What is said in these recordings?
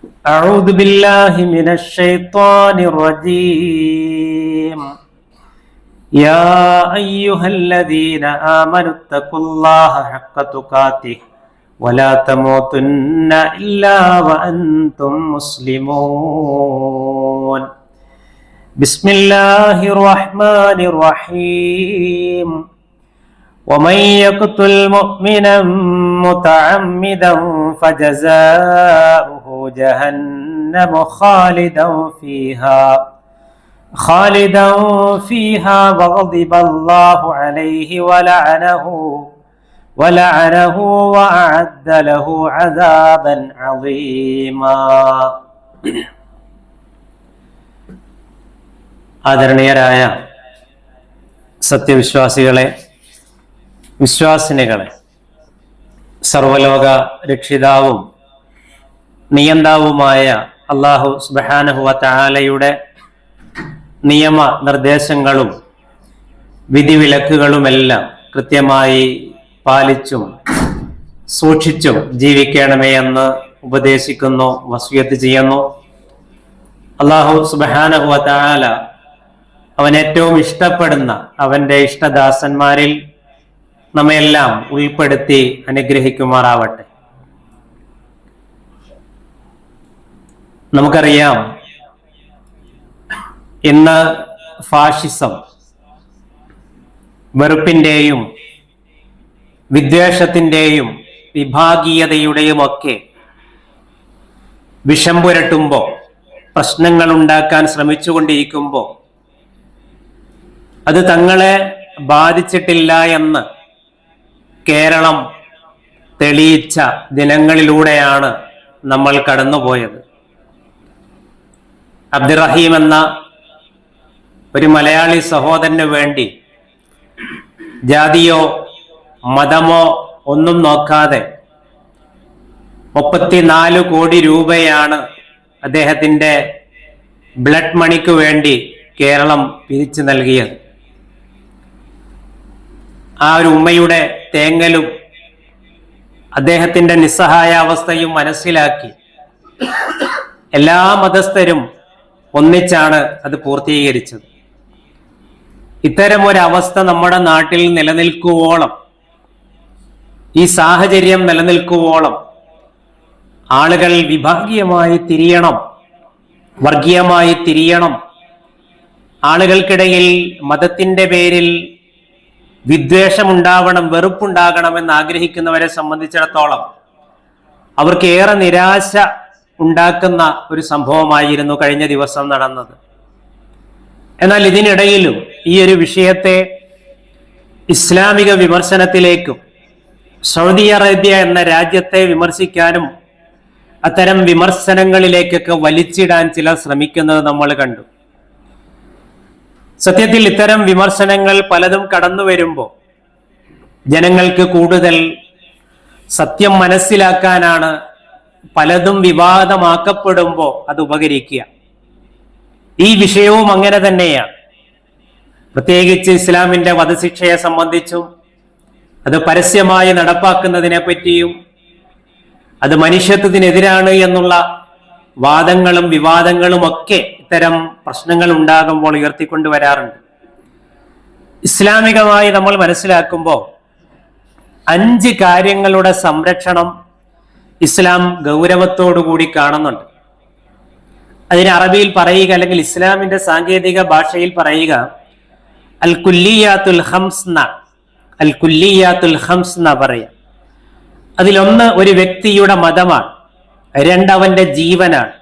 أعوذ بالله من الشيطان الرجيم. يا أيها الذين آمنوا اتقوا الله حق تقاته ولا تموتن إلا وأنتم مسلمون. بسم الله الرحمن الرحيم. ومن يقتل مؤمنا متعمدا فجزاؤه جهنم خالدا فيها خالدا فيها وغضب الله عليه ولعنه ولعنه وأعد له عذابا عظيما ആദരണീയരായ സത്യവിശ്വാസികളെ വിശ്വാസിനികളെ സർവലോക രക്ഷിതാവും നിയന്താവുമായ അള്ളാഹു സുബാനഹുവ താലയുടെ നിയമ നിർദ്ദേശങ്ങളും വിധിവിലക്കുകളുമെല്ലാം കൃത്യമായി പാലിച്ചും സൂക്ഷിച്ചും ജീവിക്കണമേ എന്ന് ഉപദേശിക്കുന്നു വസ്വിയത്ത് ചെയ്യുന്നു. അള്ളാഹു സുബാനഹുവ താല അവൻ ഏറ്റവും ഇഷ്ടപ്പെടുന്ന അവന്റെ ഇഷ്ടദാസന്മാരിൽ നമ്മയെല്ലാം ഉൾപ്പെടുത്തി അനുഗ്രഹിക്കുമാറാവട്ടെ. നമുക്കറിയാം. ഇന്ന് ഫാഷിസം വെറുപ്പിന്റെയും വിദ്വേഷത്തിന്റെയും വിഭാഗീയതയുടെയും ഒക്കെ വിഷം പുരട്ടുമ്പോൾ പ്രശ്നങ്ങൾ ഉണ്ടാക്കാൻ ശ്രമിച്ചുകൊണ്ടിരിക്കുമ്പോൾ അത് തങ്ങളെ ബാധിച്ചിട്ടില്ല എന്ന് കേരളം തെളിയിച്ച ദിനങ്ങളിലൂടെയാണ് നമ്മൾ കടന്നുപോയത്. അബ്ദുറഹീം എന്ന ഒരു മലയാളി സഹോദരന് വേണ്ടി ജാതിയോ മതമോ ഒന്നും നോക്കാതെ മുപ്പത്തിനാല് കോടി രൂപയാണ് അദ്ദേഹത്തിന്റെ ബ്ലഡ് മണിക്ക് വേണ്ടി കേരളം പിരിച്ചു നൽകിയത്. ആ ഒരു ഉമ്മയുടെ തേങ്ങലും അദ്ദേഹത്തിന്റെ നിസ്സഹായാവസ്ഥയും മനസ്സിലാക്കി എല്ലാ മതസ്ഥരും ഒന്നിച്ചാണ് അത് പൂർത്തീകരിച്ചത്. ഇത്തരം ഒരു അവസ്ഥ നമ്മുടെ നാട്ടിൽ നിലനിൽക്കുവോളം ഈ സാഹചര്യം നിലനിൽക്കുവോളം ആളുകൾ വിഭാഗീയമായി തിരിയണം വർഗീയമായി തിരിയണം. ആളുകൾക്കിടയിൽ മതത്തിന്റെ പേരിൽ വിദ്വേഷമുണ്ടാവണം വെറുപ്പുണ്ടാകണം എന്ന് ആഗ്രഹിക്കുന്നവരെ സംബന്ധിച്ചിടത്തോളം അവർക്ക് ഏറെ നിരാശ ഉണ്ടാക്കുന്ന ഒരു സംഭവമായിരുന്നു കഴിഞ്ഞ ദിവസം നടന്നത്. എന്നാൽ ഇതിനിടയിലും ഈ ഒരു വിഷയത്തെ ഇസ്ലാമിക വിമർശനത്തിലേക്കും സൗദി അറേബ്യ എന്ന രാജ്യത്തെ വിമർശിക്കാനും അത്തരം വിമർശനങ്ങളിലേക്കൊക്കെ വലിച്ചിടാൻ ചിലർ ശ്രമിക്കുന്നത് നമ്മൾ കണ്ടു. സത്യത്തിൽ ഇത്തരം വിമർശനങ്ങൾ പലതും കടന്നു വരുമ്പോൾ ജനങ്ങൾക്ക് കൂടുതൽ സത്യം മനസ്സിലാക്കാനാണ് പലതും വിവാദമാക്കപ്പെടുമ്പോൾ അത് ഉപകരിക്കുക. ഈ വിഷയവും അങ്ങനെ തന്നെയാണ്. പ്രത്യേകിച്ച് ഇസ്ലാമിന്റെ വധശിക്ഷയെ സംബന്ധിച്ചും അത് പരസ്യമായി നടപ്പാക്കുന്നതിനെ പറ്റിയും അത് മനുഷ്യത്വത്തിനെതിരാണ് എന്നുള്ള വാദങ്ങളും വിവാദങ്ങളും ഒക്കെ ഇത്തരം പ്രശ്നങ്ങൾ ഉണ്ടാകുമ്പോൾ ഉയർത്തിക്കൊണ്ടുവരാറുണ്ട് ഇസ്ലാമികമായി നമ്മൾ മനസ്സിലാക്കുമ്പോൾ അഞ്ച് കാര്യങ്ങളുടെ സംരക്ഷണം ഇസ്ലാം ഗൗരവത്തോടുകൂടി കാണുന്നുണ്ട്. അതിന് അറബിയിൽ പറയുക അല്ലെങ്കിൽ ഇസ്ലാമിന്റെ സാങ്കേതിക ഭാഷയിൽ പറയുക അൽ കുല്ലിയാത്തുൽ ഹംസ്ന അൽ കുല്ലിയാത്തുൽ ഹംസ്ന പറയാം. അതിലൊന്ന് ഒരു വ്യക്തിയുടെ മതമാണ് രണ്ടവന്റെ ജീവനാണ്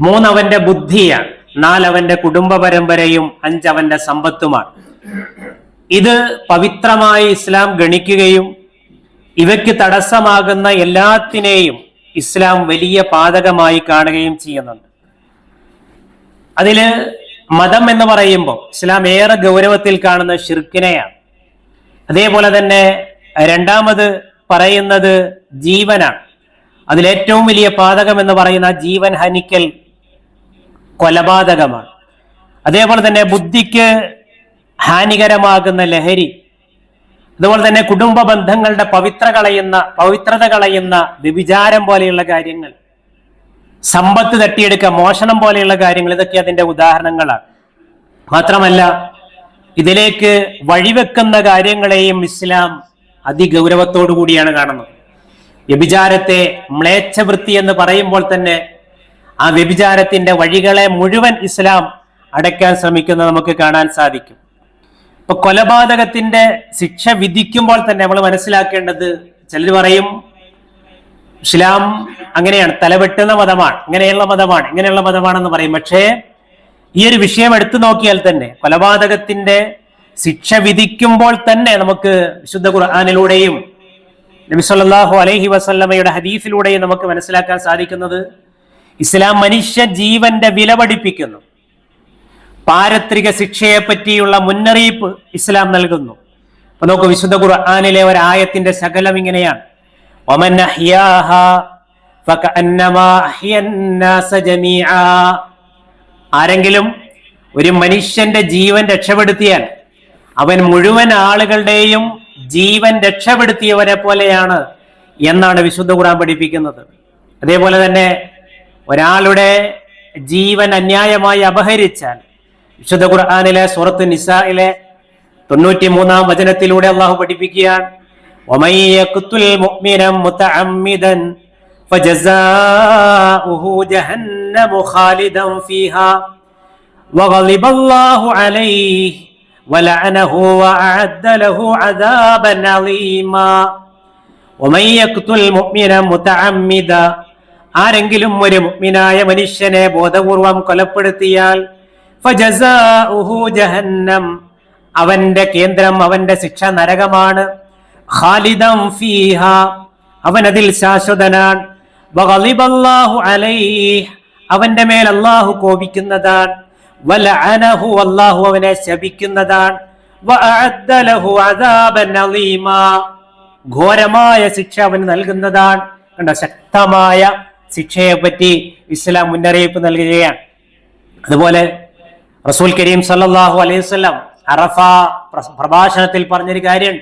മൂന്നവന്റെ ബുദ്ധിയാണ് നാലവന്റെ കുടുംബ പരമ്പരയും അഞ്ചവന്റെ സമ്പത്തുമാണ്. ഇത് പവിത്രമായി ഇസ്ലാം ഗണിക്കുകയും ഇവയ്ക്ക് തടസ്സമാകുന്ന എല്ലാത്തിനെയും ഇസ്ലാം വലിയ പാതകമായി കാണുകയും ചെയ്യുന്നുണ്ട്. അതിൽ മതം എന്ന് പറയുമ്പോൾ ഇസ്ലാം ഏറെ ഗൗരവത്തിൽ കാണുന്ന ഷിർക്കിനെയാണ് അതേപോലെ തന്നെ രണ്ടാമത് പറയുന്നത് ജീവനാണ്. അതിലേറ്റവും വലിയ പാതകം എന്ന് പറയുന്ന ജീവൻ ഹനിക്കൽ കൊലപാതകമാണ്. അതേപോലെ തന്നെ ബുദ്ധിക്ക് ഹാനികരമാകുന്ന ലഹരി അതുപോലെ തന്നെ കുടുംബ ബന്ധങ്ങളുടെ പവിത്ര കളയുന്ന പവിത്രത കളയുന്ന വ്യഭിചാരം പോലെയുള്ള കാര്യങ്ങൾ. സമ്പത്ത് തട്ടിയെടുക്കുക മോഷണം പോലെയുള്ള കാര്യങ്ങൾ ഇതൊക്കെ അതിന്റെ ഉദാഹരണങ്ങളാണ്. മാത്രമല്ല ഇതിലേക്ക് വഴിവെക്കുന്ന കാര്യങ്ങളെയും ഇസ്ലാം അതിഗൗരവത്തോടു കൂടിയാണ് കാണുന്നത്. വ്യഭിചാരത്തെ മ്ലേച്ഛവൃത്തി എന്ന് പറയുമ്പോൾ തന്നെ ആ വ്യഭിചാരത്തിന്റെ വഴികളെ മുഴുവൻ ഇസ്ലാം അടയ്ക്കാൻ ശ്രമിക്കുന്നത് നമുക്ക് കാണാൻ സാധിക്കും. ഇപ്പൊ കൊലപാതകത്തിന്റെ ശിക്ഷ വിധിക്കുമ്പോൾ തന്നെ നമ്മൾ മനസ്സിലാക്കേണ്ടത് ചിലർ പറയും ഇസ്ലാം അങ്ങനെയാണ് തലവെട്ടുന്ന മതമാണ് ഇങ്ങനെയുള്ള മതമാണ് ഇങ്ങനെയുള്ള മതമാണെന്ന് പറയും. പക്ഷേ ഈ ഒരു വിഷയം എടുത്തു നോക്കിയാൽ തന്നെ കൊലപാതകത്തിന്റെ ശിക്ഷ വിധിക്കുമ്പോൾ തന്നെ നമുക്ക് വിശുദ്ധ ഖുർആാനിലൂടെയും നബി സല്ലല്ലാഹു അലൈഹി വസല്ലമയുടെ ഹദീസിലൂടെയും നമുക്ക് മനസ്സിലാക്കാൻ സാധിക്കുന്നത് ഇസ്ലാം മനുഷ്യ ജീവന്റെ വില പഠിപ്പിക്കുന്നു. പാരത്രിക ശിക്ഷയെ പറ്റിയുള്ള മുന്നറിയിപ്പ് ഇസ്ലാം നൽകുന്നു. അപ്പൊ നോക്കൂ വിശുദ്ധ ഖുർആാനിലെ ഒരായത്തിന്റെ ശകലം ഇങ്ങനെയാണ്. ആരെങ്കിലും ഒരു മനുഷ്യന്റെ ജീവൻ രക്ഷപ്പെടുത്തിയാൽ അവൻ മുഴുവൻ ആളുകളുടെയും ജീവൻ രക്ഷപ്പെടുത്തിയവരെ പോലെയാണ് എന്നാണ് വിശുദ്ധ ഖുർആൻ പഠിപ്പിക്കുന്നത്. അതേപോലെ തന്നെ ഒരാളുടെ ജീവൻ അന്യായമായി അപഹരിച്ചാൽ വിശുദ്ധ ഖുർആാനിലെ സുറത്ത് നിസായിലെ തൊണ്ണൂറ്റി മൂന്നാം വചനത്തിലൂടെ അള്ളാഹു പഠിപ്പിക്കുകയാണ്. ആരെങ്കിലും ഒരു മുഗ്മിനായ മനുഷ്യനെ ബോധപൂർവം കൊലപ്പെടുത്തിയാൽ ജഹന്നം. അവന്റെ കേന്ദ്രം അവന്റെ ശിക്ഷ നരകമാണ്. ഖാലിദം ഫീഹ. അവൻ അതിൽ ശാശ്വതനാണ് അവന്റെ മേൽ അല്ലാഹു കോപിക്കുന്നതാണ്. വലഅനഹു അല്ലാഹു അവനെ ശപിക്കുന്നതാണ്. ഘോരമായ ശിക്ഷ അവന് നൽകുന്നതാണ്. കണ്ടോ ശക്തമായ ശിക്ഷയെ പറ്റി ഇസ്ലാം മുന്നറിയിപ്പ് നൽകുകയാണ്. അതുപോലെ റസൂൽ കരീം സല്ലാഹു അലൈഹി വസല്ലം അറഫ പ്ര- പ്രഭാഷണത്തിൽ പറഞ്ഞൊരു കാര്യം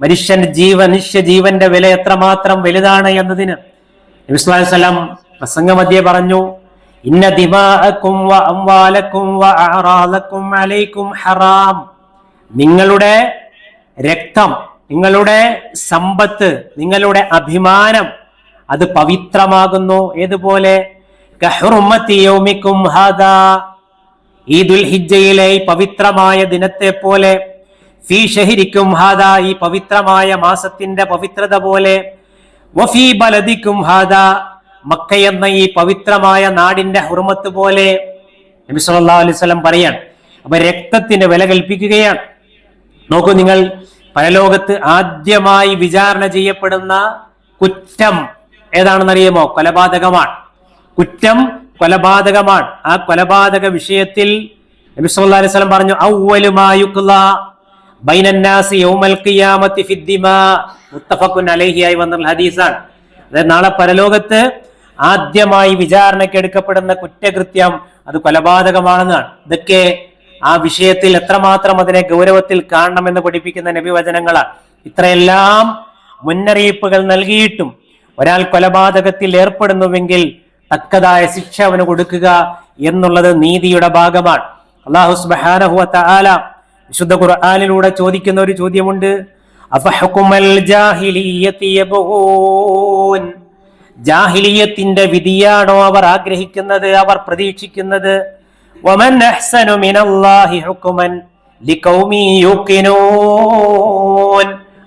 മനുഷ്യന്റെ ജീവ മനുഷ്യ ജീവന്റെ വില എത്രമാത്രം വലുതാണ് എന്നതിന് നബി സ്വല്ലല്ലാഹു അലൈഹി പ്രസംഗമധ്യേ പറഞ്ഞു ഇന്ന വ വ ഹറാം. നിങ്ങളുടെ രക്തം നിങ്ങളുടെ സമ്പത്ത് നിങ്ങളുടെ അഭിമാനം അത് പവിത്രമാകുന്നു. ഏതുപോലെ? ഈ ദുൽഹിജയിലെ ഈ പവിത്രമായ ദിനത്തെ പോലെ ഫീ ഷഹിരിക്കും ഹാദാ ഈ പവിത്രമായ മാസത്തിന്റെ പവിത്രത പോലെ വഫീ ബലദിക്കും ഹാദാ മക്ക എന്ന ഈ പവിത്രമായ നാടിന്റെ ഹുർമത്ത് പോലെ നബി സല്ലല്ലാഹു അലൈഹി വസല്ലം പറയാണ്. അപ്പൊ രക്തത്തിന് വില കൽപ്പിക്കുകയാണ്. നോക്കൂ നിങ്ങൾ പരലോകത്ത് ആദ്യമായി വിചാരണ ചെയ്യപ്പെടുന്ന കുറ്റം ഏതാണെന്നറിയുമോ? കൊലപാതകമാണ്. കുറ്റം കൊലപാതകമാണ്. ആ കൊലപാതക വിഷയത്തിൽ നബി സല്ലല്ലാഹു അലൈഹി വസല്ലം പറഞ്ഞു യുഖ്ലാ ബൈനന്നാസി യൗമൽ ഖിയാമത്തി മുത്തഫഖുൻ ഹദീസാണ്. അതായത് നാളെ പരലോകത്ത് ആദ്യമായി വിചാരണയ്ക്ക് എടുക്കപ്പെടുന്ന കുറ്റകൃത്യം അത് കൊലപാതകമാണെന്നാണ്. ഇതൊക്കെ ആ വിഷയത്തിൽ എത്രമാത്രം അതിനെ ഗൗരവത്തിൽ കാണണമെന്ന് പഠിപ്പിക്കുന്ന നബിവചനങ്ങളാണ് ഇത്രയെല്ലാം മുന്നറിയിപ്പുകൾ നൽകിയിട്ടും ഒരാൾ കൊലപാതകത്തിൽ ഏർപ്പെടുന്നുവെങ്കിൽ തക്കതായ ശിക്ഷ അവന് കൊടുക്കുക എന്നുള്ളത് നീതിയുടെ ഭാഗമാണ്. അള്ളാഹു സുബ്ഹാനഹു വതആല വിശുദ്ധ ഖുർആനിലൂടെ ചോദിക്കുന്ന ഒരു ചോദ്യമുണ്ട്. ജാഹിലിയത്തിന്റെ വിധിയാണോ അവർ ആഗ്രഹിക്കുന്നത് അവർ പ്രതീക്ഷിക്കുന്നത്? അഹ്സനു മിനല്ലാഹി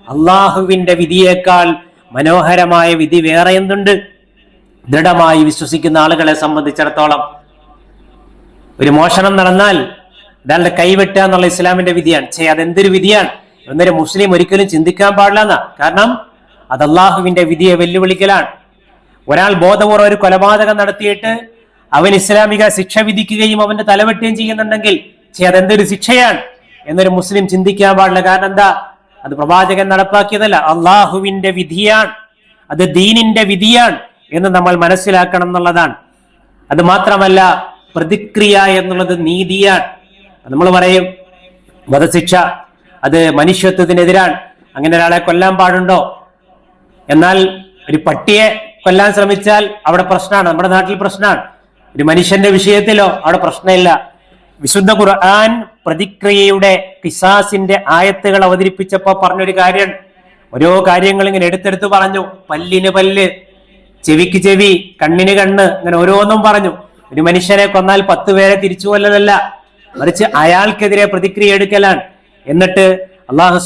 അള്ളാഹുവിന്റെ വിധിയേക്കാൾ മനോഹരമായ വിധി വേറെ എന്തുണ്ട്? ദൃഢമായി വിശ്വസിക്കുന്ന ആളുകളെ സംബന്ധിച്ചിടത്തോളം ഒരു മോഷണം നടന്നാൽ ഒരാളുടെ കൈവെട്ടുക എന്നുള്ള ഇസ്ലാമിന്റെ വിധിയാണ്. ചേ അതെന്തൊരു വിധിയാണ്? എന്നൊരു മുസ്ലിം ഒരിക്കലും ചിന്തിക്കാൻ പാടില്ല എന്നാ. കാരണം അത് അള്ളാഹുവിന്റെ വിധിയെ വെല്ലുവിളിക്കലാണ്. ഒരാൾ ബോധപൂർവം ഒരു കൊലപാതകം നടത്തിയിട്ട് അവൻ ഇസ്ലാമിക ശിക്ഷ വിധിക്കുകയും അവന്റെ തലവെട്ടുകയും ചെയ്യുന്നുണ്ടെങ്കിൽ ചേ അതെന്തൊരു ശിക്ഷയാണ്? എന്നൊരു മുസ്ലിം ചിന്തിക്കാൻ പാടില്ല. കാരണം എന്താ? അത് പ്രവാചകൻ നടപ്പാക്കിയതല്ല. അള്ളാഹുവിന്റെ വിധിയാണ്. അത് ദീനിന്റെ വിധിയാണ്. എന്ന് നമ്മൾ മനസ്സിലാക്കണം എന്നുള്ളതാണ്. അത് മാത്രമല്ല പ്രതിക്രിയ എന്നുള്ളത് നീതിയാണ്. നമ്മൾ പറയും വധശിക്ഷ അത് മനുഷ്യത്വത്തിനെതിരാണ്. അങ്ങനെ ഒരാളെ കൊല്ലാൻ പാടുണ്ടോ? എന്നാൽ ഒരു പട്ടിയെ കൊല്ലാൻ ശ്രമിച്ചാൽ അവിടെ പ്രശ്നമാണ് നമ്മുടെ നാട്ടിൽ പ്രശ്നമാണ്. ഒരു മനുഷ്യന്റെ വിഷയത്തിലോ അവിടെ പ്രശ്നമില്ല. വിശുദ്ധ ഖുർആൻ പ്രതിക്രിയയുടെ കിസാസിന്റെ ആയത്തുകൾ അവതരിപ്പിച്ചപ്പോ പറഞ്ഞൊരു കാര്യം ഓരോ കാര്യങ്ങൾ ഇങ്ങനെ എടുത്തെടുത്ത് പറഞ്ഞു. പല്ലിന് പല്ല് ചെവിക്ക് ചെവി കണ്ണിന് കണ്ണ് അങ്ങനെ ഓരോന്നും പറഞ്ഞു. ഒരു മനുഷ്യനെ കൊന്നാൽ പത്ത് പേരെ തിരിച്ചു കൊല്ലതല്ല മറിച്ച് അയാൾക്കെതിരെ പ്രതിക്രിയ എടുക്കലാണ്. എന്നിട്ട് അള്ളാഹു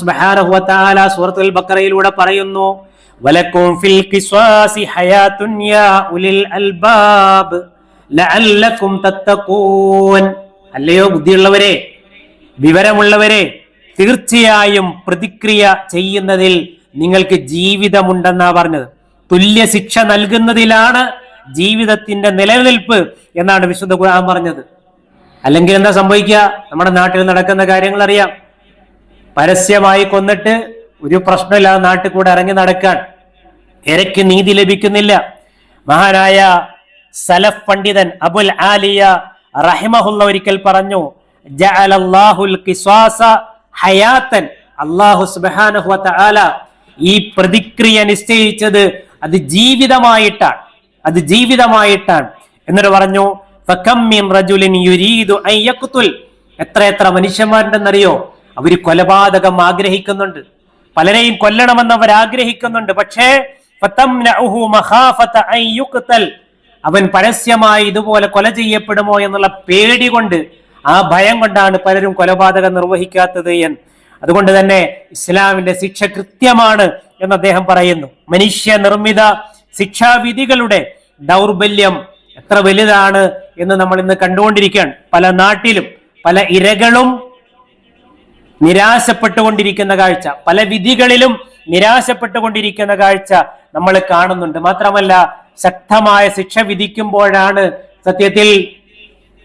ബഖറയിലൂടെ പറയുന്നു അല്ലയോ ബുദ്ധിയുള്ളവരെ വിവരമുള്ളവരെ തീർച്ചയായും പ്രതിക്രിയ ചെയ്യുന്നതിൽ നിങ്ങൾക്ക് ജീവിതമുണ്ടെന്നാ പറഞ്ഞത്. തുല്യ ശിക്ഷ നൽകുന്നതിലാണ് ജീവിതത്തിന്റെ നിലനിൽപ്പ് എന്നാണ് വിശുദ്ധ ഖുർആൻ പറഞ്ഞത്. അല്ലെങ്കിൽ എന്താ സംഭവിക്കുക? നമ്മുടെ നാട്ടിൽ നടക്കുന്ന കാര്യങ്ങൾ അറിയാം. പരസ്യമായി കൊന്നിട്ട് ഒരു പ്രശ്നമില്ലാതെ നാട്ടിൽ കൂടെ ഇറങ്ങി നടക്കാൻ. ഇരയ്ക്ക് നീതി ലഭിക്കുന്നില്ല. മഹാനായ സലഫ് പണ്ഡിതൻ അബുൽ ആലിയ റഹിമഹുല്ല ഒരിക്കൽ പറഞ്ഞു വ ഈ പ്രതിക്രിയ നിശ്ചയിച്ചത് അത് ജീവിതമായിട്ടാണ്. അത് ജീവിതമായിട്ടാണ്. എന്നിട്ട് പറഞ്ഞു എത്ര എത്ര മനുഷ്യന്മാരുണ്ടെന്നറിയോ? അവർ കൊലപാതകം ആഗ്രഹിക്കുന്നുണ്ട്. പലരെയും കൊല്ലണമെന്ന് അവർ ആഗ്രഹിക്കുന്നുണ്ട്. പക്ഷേ അവൻ പരസ്യമായി ഇതുപോലെ കൊല ചെയ്യപ്പെടുമോ എന്നുള്ള പേടി കൊണ്ട് ആ ഭയം കൊണ്ടാണ് പലരും കൊലപാതകം നിർവഹിക്കാത്തത് എന്ന് അതുകൊണ്ട് തന്നെ ഇസ്ലാമിന്റെ ശിക്ഷ കൃത്യമാണ് എന്ന് അദ്ദേഹം പറയുന്നു. മനുഷ്യ നിർമ്മിത ശിക്ഷാവിധികളുടെ ദൗർബല്യം എത്ര വലുതാണ് എന്ന് നമ്മൾ ഇന്ന് കണ്ടുകൊണ്ടിരിക്കുകയാണ്. പല നാട്ടിലും പല ഇരകളും നിരാശപ്പെട്ടുകൊണ്ടിരിക്കുന്ന കാഴ്ച പല വിധികളിലും നിരാശപ്പെട്ടുകൊണ്ടിരിക്കുന്ന കാഴ്ച നമ്മൾ കാണുന്നുണ്ട്. മാത്രമല്ല ശക്തമായ ശിക്ഷ വിധിക്കുമ്പോഴാണ് സത്യത്തിൽ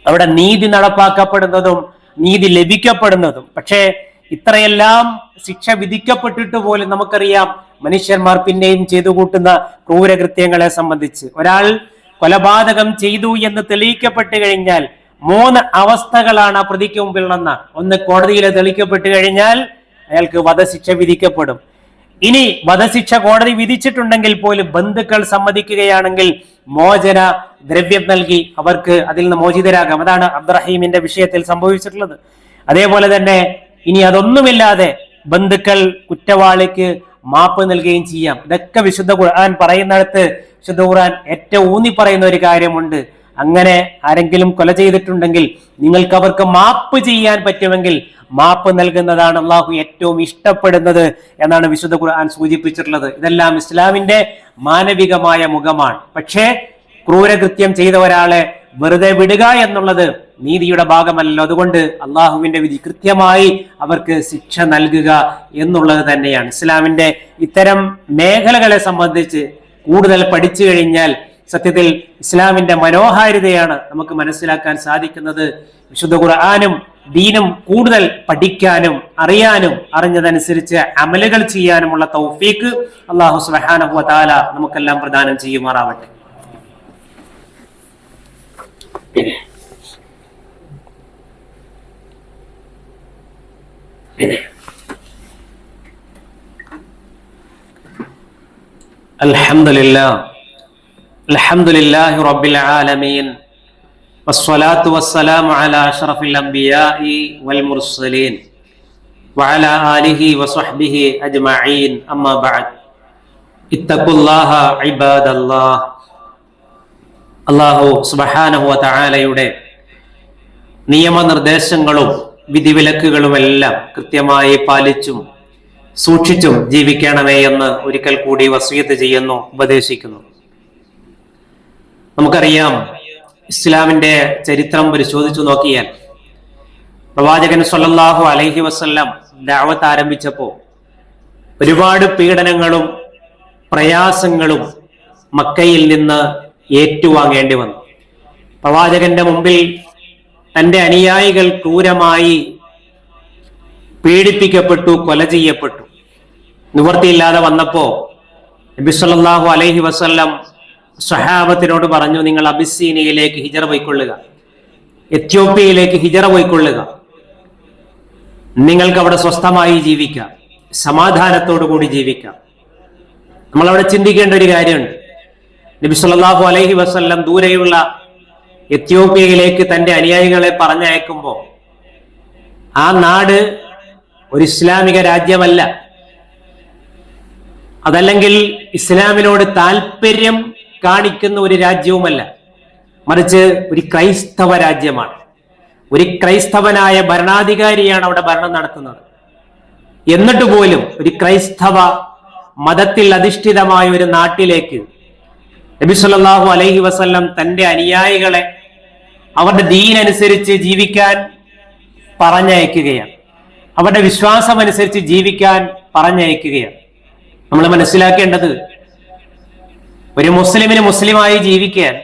അവിടെ നീതി നടപ്പാക്കപ്പെടുന്നതും നീതി ലഭിക്കപ്പെടുന്നതും. പക്ഷേ ഇത്രയെല്ലാം ശിക്ഷ വിധിക്കപ്പെട്ടിട്ട് പോലും നമുക്കറിയാം മനുഷ്യന്മാർ പിന്നെയും ചെയ്തു കൂട്ടുന്ന ക്രൂരകൃത്യങ്ങളെ സംബന്ധിച്ച്. ഒരാൾ കൊലപാതകം ചെയ്തു എന്ന് തെളിയിക്കപ്പെട്ട് കഴിഞ്ഞാൽ മൂന്ന് അവസ്ഥകളാണ് ആ പ്രതിക്ക് മുമ്പിൽ നിന്ന ഒന്ന് കോടതിയിൽ തെളിയിക്കപ്പെട്ട് കഴിഞ്ഞാൽ അയാൾക്ക് വധശിക്ഷ വിധിക്കപ്പെടും. ഇനി വധശിക്ഷ കോടതി വിധിച്ചിട്ടുണ്ടെങ്കിൽ പോലും ബന്ധുക്കൾ സമ്മതിക്കുകയാണെങ്കിൽ മോചന ദ്രവ്യം നൽകി അവർക്ക് അതിൽ നിന്ന് മോചിതരാകാം. അതാണ് അബ്ദുറഹീമിന്റെ വിഷയത്തിൽ സംഭവിച്ചിട്ടുള്ളത്. അതേപോലെ തന്നെ ഇനി അതൊന്നുമില്ലാതെ ബന്ധുക്കൾ കുറ്റവാളിക്ക് മാപ്പ് നൽകുകയും ചെയ്യാം. ഇതൊക്കെ വിശുദ്ധ ഖുർആൻ പറയുന്നിടത്ത് വിശുദ്ധ ഖുർആൻ ഏറ്റവും ഊന്നി പറയുന്ന ഒരു കാര്യമുണ്ട്. അങ്ങനെ ആരെങ്കിലും കൊല ചെയ്തിട്ടുണ്ടെങ്കിൽ നിങ്ങൾക്ക് അവർക്ക് മാപ്പ് ചെയ്യാൻ പറ്റുമെങ്കിൽ മാപ്പ് നൽകുന്നതാണ് അള്ളാഹു ഏറ്റവും ഇഷ്ടപ്പെടുന്നത് എന്നാണ് വിശുദ്ധ ഖുർആൻ സൂചിപ്പിച്ചിട്ടുള്ളത്. ഇതെല്ലാം ഇസ്ലാമിന്റെ മാനവികമായ മുഖമാണ്. പക്ഷേ ക്രൂരകൃത്യം ചെയ്ത ഒരാളെ വെറുതെ വിടുക എന്നുള്ളത് നീതിയുടെ ഭാഗമല്ലല്ലോ. അതുകൊണ്ട് അള്ളാഹുവിന്റെ വിധി കൃത്യമായി അവർക്ക് ശിക്ഷ നൽകുക എന്നുള്ളത് തന്നെയാണ്. ഇസ്ലാമിന്റെ ഇത്തരം മേഖലകളെ സംബന്ധിച്ച് കൂടുതൽ പഠിച്ചു കഴിഞ്ഞാൽ സത്യത്തിൽ ഇസ്ലാമിന്റെ മനോഹാരിതയാണ് നമുക്ക് മനസ്സിലാക്കാൻ സാധിക്കുന്നത്. വിശുദ്ധ ഖുർആാനും ദീനും കൂടുതൽ പഠിക്കാനും അറിയാനും അറിഞ്ഞതനുസരിച്ച് അമലുകൾ ചെയ്യാനുമുള്ള തൗഫീക്ക് അള്ളാഹു തആല നമുക്കെല്ലാം പ്രദാനം ചെയ്യുമാറാവട്ടെ. الحمد لله الحمد لله رب العالمين والصلاة والسلام على أشرف الأنبياء والمرسلين وعلى آله وصحبه أجمعين أما بعد اتقوا الله عباد الله അള്ളാഹു സുബഹാനഹുവ തായാലയുടെ നിയമനിർദ്ദേശങ്ങളും വിധിവിലക്കുകളുമെല്ലാം കൃത്യമായി പാലിച്ചും സൂക്ഷിച്ചും ജീവിക്കണമേ എന്ന് ഒരിക്കൽ കൂടി വസീയത്ത് ചെയ്യുന്നു ഉപദേശിക്കുന്നു. നമുക്കറിയാം ഇസ്ലാമിന്റെ ചരിത്രം പരിശോധിച്ചു നോക്കിയാൽ പ്രവാചകൻ സല്ലല്ലാഹു അലൈഹി വസല്ലം ദാവത്ത് ആരംഭിച്ചപ്പോൾ ഒരുപാട് പീഡനങ്ങളും പ്രയാസങ്ങളും മക്കയിൽ നിന്ന് ഏറ്റുവാങ്ങേണ്ടി വന്നു. പ്രവാചകന്റെ മുമ്പിൽ തന്റെ അനുയായികൾ ക്രൂരമായി പീഡിപ്പിക്കപ്പെട്ടു കൊല ചെയ്യപ്പെട്ടു. നിവൃത്തിയില്ലാതെ വന്നപ്പോ നബി സല്ലല്ലാഹു അലൈഹി വസല്ലം സഹാബത്തിനോട് പറഞ്ഞു നിങ്ങൾ അബിസീനയിലേക്ക് ഹിജറ പോയിക്കൊള്ളുക. എത്യോപ്യയിലേക്ക് ഹിജറ പോയിക്കൊള്ളുക. നിങ്ങൾക്ക് അവിടെ സ്വസ്ഥമായി ജീവിക്കാം. സമാധാനത്തോടു കൂടി ജീവിക്കാം. നമ്മൾ അവിടെ ചിന്തിക്കേണ്ട ഒരു കാര്യമുണ്ട്. നബി സല്ലല്ലാഹു അലൈഹി വസല്ലം ദൂരെയുള്ള എത്യോപ്യയിലേക്ക് തന്റെ അനുയായികളെ പറഞ്ഞയക്കുമ്പോൾ ആ നാട് ഒരു ഇസ്ലാമിക രാജ്യമല്ല. അതല്ലെങ്കിൽ ഇസ്ലാമിനോട് താല്പര്യം കാണിക്കുന്ന ഒരു രാജ്യവുമല്ല. മറിച്ച് ഒരു ക്രൈസ്തവ രാജ്യമാണ്. ഒരു ക്രൈസ്തവനായ ഭരണാധികാരിയാണ് അവിടെ ഭരണം നടത്തുന്നത്. എന്നിട്ട് പോലും ഒരു ക്രൈസ്തവ മതത്തിൽ അധിഷ്ഠിതമായ ഒരു നാട്ടിലേക്ക് നബി സല്ലല്ലാഹു അലൈഹി വസല്ലം തന്റെ അനുയായികളെ അവരുടെ ദീനനുസരിച്ച് ജീവിക്കാൻ പറഞ്ഞയക്കുകയാണ്. അവരുടെ വിശ്വാസം അനുസരിച്ച് ജീവിക്കാൻ പറഞ്ഞയക്കുകയാണ്. നമ്മൾ മനസ്സിലാക്കേണ്ടത് ഒരു മുസ്ലിമിന് മുസ്ലിമായി ജീവിക്കാൻ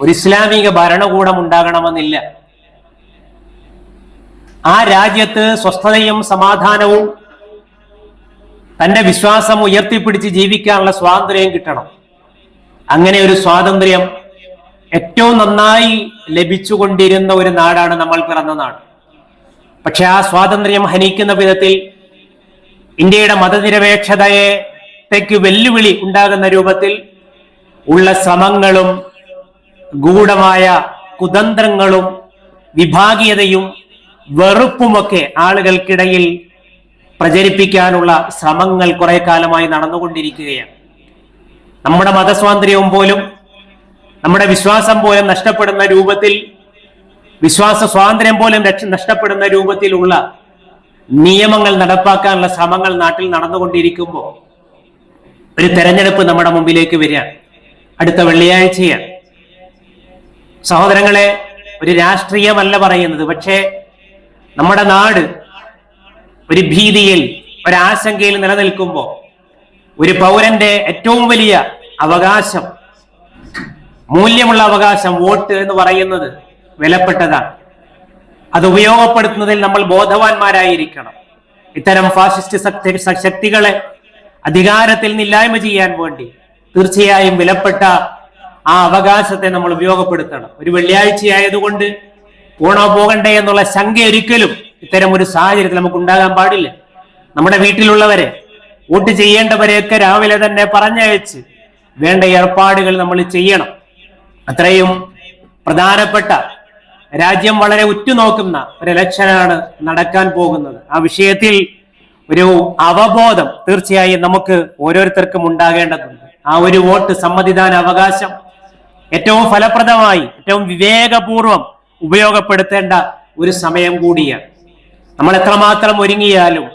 ഒരു ഇസ്ലാമിക ഭരണകൂടം ഉണ്ടാകണമെന്നില്ല. ആ രാജ്യത്ത് സ്വസ്ഥതയും സമാധാനവും തന്റെ വിശ്വാസം ഉയർത്തിപ്പിടിച്ച് ജീവിക്കാനുള്ള സ്വാതന്ത്ര്യം കിട്ടണം. അങ്ങനെ ഒരു സ്വാതന്ത്ര്യം ഏറ്റവും നന്നായി ലഭിച്ചുകൊണ്ടിരുന്ന ഒരു നാടാണ് നമ്മൾ പിറന്ന നാട്. പക്ഷെ ആ സ്വാതന്ത്ര്യം ഹനിക്കുന്ന വിധത്തിൽ ഇന്ത്യയുടെ മതനിരപേക്ഷതയെ തെക്ക് വെല്ലുവിളി ഉണ്ടാകുന്ന രൂപത്തിൽ ഉള്ള ശ്രമങ്ങളും ഗൂഢമായ കുതന്ത്രങ്ങളും വിഭാഗീയതയും വെറുപ്പുമൊക്കെ ആളുകൾക്കിടയിൽ പ്രചരിപ്പിക്കാനുള്ള ശ്രമങ്ങൾ കുറെ കാലമായി നടന്നുകൊണ്ടിരിക്കുകയാണ്. നമ്മുടെ മതസ്വാതന്ത്ര്യവും പോലും നമ്മുടെ വിശ്വാസം പോലും നഷ്ടപ്പെടുന്ന രൂപത്തിൽ വിശ്വാസ സ്വാതന്ത്ര്യം പോലും നഷ്ടപ്പെടുന്ന രൂപത്തിലുള്ള നിയമങ്ങൾ നടപ്പാക്കാനുള്ള ശ്രമങ്ങൾ നാട്ടിൽ നടന്നുകൊണ്ടിരിക്കുമ്പോൾ ഒരു തെരഞ്ഞെടുപ്പ് നമ്മുടെ മുമ്പിലേക്ക് വരികയാണ് അടുത്ത വെള്ളിയാഴ്ചയാണ്. സഹോദരങ്ങളെ ഒരു രാഷ്ട്രീയമല്ല പറയുന്നത് പക്ഷേ നമ്മുടെ നാട് ഒരു ഭീതിയിൽ ഒരാശങ്കയിൽ നിലനിൽക്കുമ്പോൾ ഒരു പൗരന്റെ ഏറ്റവും വലിയ അവകാശം മൂല്യമുള്ള അവകാശം വോട്ട് എന്ന് പറയുന്നത് വിലപ്പെട്ടതാണ്. അത് ഉപയോഗപ്പെടുത്തുന്നതിൽ നമ്മൾ ബോധവാന്മാരായിരിക്കണം. ഇത്തരം ഫാസിസ്റ്റ് ശക്തി ശക്തികളെ അധികാരത്തിൽ നില്ലായ്മ ചെയ്യാൻ വേണ്ടി തീർച്ചയായും വിലപ്പെട്ട ആ അവകാശത്തെ നമ്മൾ ഉപയോഗപ്പെടുത്തണം. ഒരു വെള്ളിയാഴ്ച ആയതുകൊണ്ട് പോണോ പോകണ്ടേ എന്നുള്ള ശങ്ക ഒരിക്കലും ഇത്തരം ഒരു സാഹചര്യത്തിൽ നമുക്ക് ഉണ്ടാകാൻ പാടില്ല. നമ്മുടെ വീട്ടിലുള്ളവരെ വോട്ട് ചെയ്യേണ്ടവരെയൊക്കെ രാവിലെ തന്നെ പറഞ്ഞയച്ച് വേണ്ട ഏർപ്പാടുകൾ നമ്മൾ ചെയ്യണം. അത്രയും പ്രധാനപ്പെട്ട രാജ്യം വളരെ ഉറ്റുനോക്കുന്ന ഒരു ഇലക്ഷനാണ് നടക്കാൻ പോകുന്നത്. ആ വിഷയത്തിൽ ഒരു അവബോധം തീർച്ചയായും നമുക്ക് ഓരോരുത്തർക്കും ഉണ്ടാകേണ്ടതുണ്ട്. ആ ഒരു വോട്ട് സമ്മതിദാന അവകാശം ഏറ്റവും ഫലപ്രദമായി ഏറ്റവും വിവേകപൂർവം ഉപയോഗപ്പെടുത്തേണ്ട ഒരു സമയം കൂടിയാണ്. നമ്മൾ എത്രമാത്രം ഒരുങ്ങിയാലും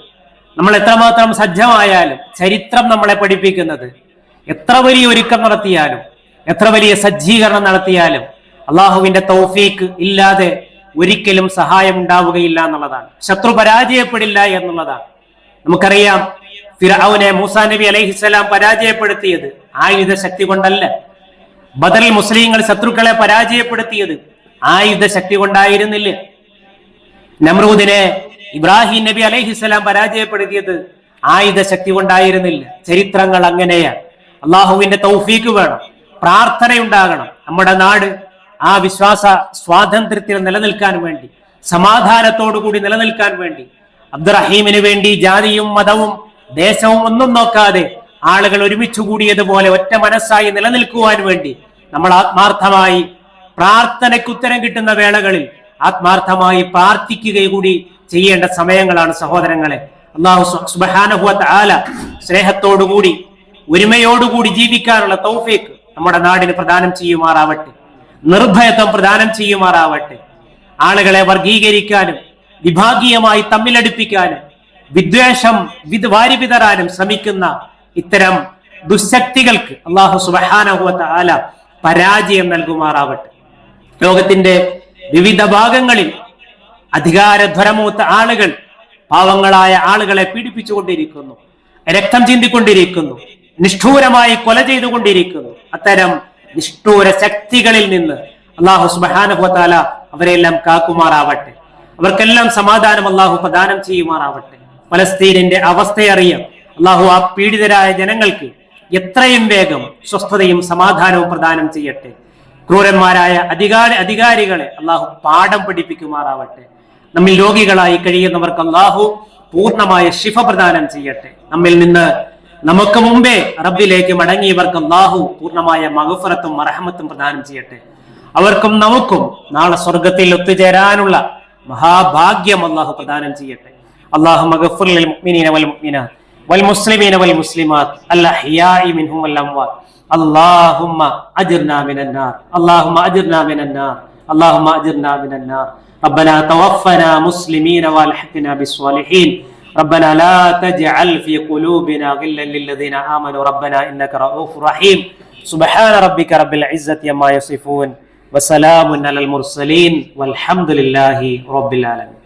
നമ്മൾ എത്രമാത്രം സജ്ജമായാലും ചരിത്രം നമ്മളെ പഠിപ്പിക്കുന്നത് എത്ര വലിയ ഒരുക്കം നടത്തിയാലും എത്ര വലിയ സജ്ജീകരണം നടത്തിയാലും അള്ളാഹുവിന്റെ തൗഫീക്ക് ഇല്ലാതെ ഒരിക്കലും സഹായം ഉണ്ടാവുകയില്ല എന്നുള്ളതാണ്. ശത്രു പരാജയപ്പെടില്ല എന്നുള്ളതാണ്. നമുക്കറിയാം ഫിറാവുനെ മൂസാ നബി അലൈഹിസ്സലാം പരാജയപ്പെടുത്തിയത് ആയുധ ശക്തി കൊണ്ടല്ല. ബദൽ മുസ്ലിങ്ങൾ ശത്രുക്കളെ പരാജയപ്പെടുത്തിയത് ആയുധ ശക്തി കൊണ്ടായിരുന്നില്ല. നമ്രൂദിനെ ഇബ്രാഹിം നബി അലൈഹിസ്സലാം പരാജയപ്പെടുത്തിയത് ആയുധ ശക്തി കൊണ്ടായിരുന്നില്ല. ചരിത്രങ്ങൾ അങ്ങനെയാണ്. അള്ളാഹുവിന്റെ തൗഫീക്ക് വേണം. പ്രാർത്ഥനയുണ്ടാകണം. നമ്മുടെ നാട് ആ വിശ്വാസ സ്വാതന്ത്ര്യത്തിൽ നിലനിൽക്കാൻ വേണ്ടി സമാധാനത്തോടുകൂടി നിലനിൽക്കാൻ വേണ്ടി അബ്ദുറഹീമിന് വേണ്ടി ജാതിയും മതവും ദേശവും ഒന്നും നോക്കാതെ ആളുകൾ ഒരുമിച്ച് കൂടിയതുപോലെ ഒറ്റ മനസ്സായി നിലനിൽക്കുവാൻ വേണ്ടി നമ്മൾ ആത്മാർത്ഥമായി പ്രാർത്ഥനയ്ക്ക് ഉത്തരം കിട്ടുന്ന വേളകളിൽ ആത്മാർത്ഥമായി പ്രാർത്ഥിക്കുക കൂടി ചെയ്യേണ്ട സമയങ്ങളാണ് സഹോദരങ്ങളെ. അള്ളാഹു സുബാനഹുവത്ത് ആല സ്നേഹത്തോടുകൂടി ഒരുമയോടുകൂടി ജീവിക്കാനുള്ള തൗഫീക്ക് നമ്മുടെ നാടിന് പ്രദാനം ചെയ്യുമാറാവട്ടെ. നിർഭയത്വം പ്രദാനം ചെയ്യുമാറാവട്ടെ. ആളുകളെ വർഗീകരിക്കാനും വിഭാഗീയമായി തമ്മിലടിപ്പിക്കാനും വിദ്വേഷം വിത് വാരിവിതറാനും ശ്രമിക്കുന്ന ഇത്തരം ദുശക്തികൾക്ക് അള്ളാഹു സുബഹാനഹുവത്ത് ആല പരാജയം നൽകുമാറാവട്ടെ. ലോകത്തിന്റെ വിവിധ ഭാഗങ്ങളിൽ അധികാരധ്വരമൂത്ത ആളുകൾ പാവങ്ങളായ ആളുകളെ പീഡിപ്പിച്ചുകൊണ്ടിരിക്കുന്നു. രക്തം ചിന്തിക്കൊണ്ടിരിക്കുന്നു. നിഷ്ഠൂരമായി കൊല ചെയ്തുകൊണ്ടിരിക്കുന്നു. അത്തരം നിഷ്ഠൂര ശക്തികളിൽ നിന്ന് അള്ളാഹു സുബാനുഭവത്താല അവരെല്ലാം കാക്കുമാറാവട്ടെ. അവർക്കെല്ലാം സമാധാനം അള്ളാഹു പ്രദാനം ചെയ്യുമാറാവട്ടെ. ഫലസ്തീനിന്റെ അവസ്ഥയറിയാം. അള്ളാഹു ആ പീഡിതരായ ജനങ്ങൾക്ക് എത്രയും വേഗം സ്വസ്ഥതയും സമാധാനവും പ്രദാനം ചെയ്യട്ടെ. ക്രൂരന്മാരായ അധികാരി അധികാരികളെ അള്ളാഹു പാഠം പഠിപ്പിക്കുമാറാവട്ടെ. നമ്മിൽ രോഗികളായി കഴിയുന്നവർക്ക് അള്ളാഹു പൂർണമായ ശിഫ പ്രദാനം ചെയ്യട്ടെ. നമ്മിൽ നിന്ന് നമുക്ക് മുമ്പേ റബ്ബിലേക്ക് മടങ്ങിയവർക്ക് അള്ളാഹു പൂർണ്ണമായ മഹഫറത്തും മറഹമത്തും പ്രദാനം ചെയ്യട്ടെ അവർക്കും നമുക്കും നാളെ സ്വർഗത്തിൽ ഒത്തുചേരാനുള്ള മഹാഭാഗ്യം അള്ളാഹു പ്രദാനം ചെയ്യട്ടെ അള്ളാഹു മഗഫുൽ മുഅ്മിനീന വൽ മുഅ്മിനാത്ത് വൽ മുസ്ലിമീന വൽ മുസ്ലിമാത്ത് അൽഅഹ്യാഇ മിൻഹും വൽ അംവാത്ത് اللهم اجرنا من النار اللهم اجرنا من النار اللهم اجرنا من النار ربنا توفنا مسلمين والحقنا بالصالحين ربنا لا تجعل في قلوبنا غلا للذين آمنوا. ربنا إنك رؤوف رحيم. سبحان ربك رب العزة عما يصفون. وسلام على المرسلين. والحمد لله رب العالمين.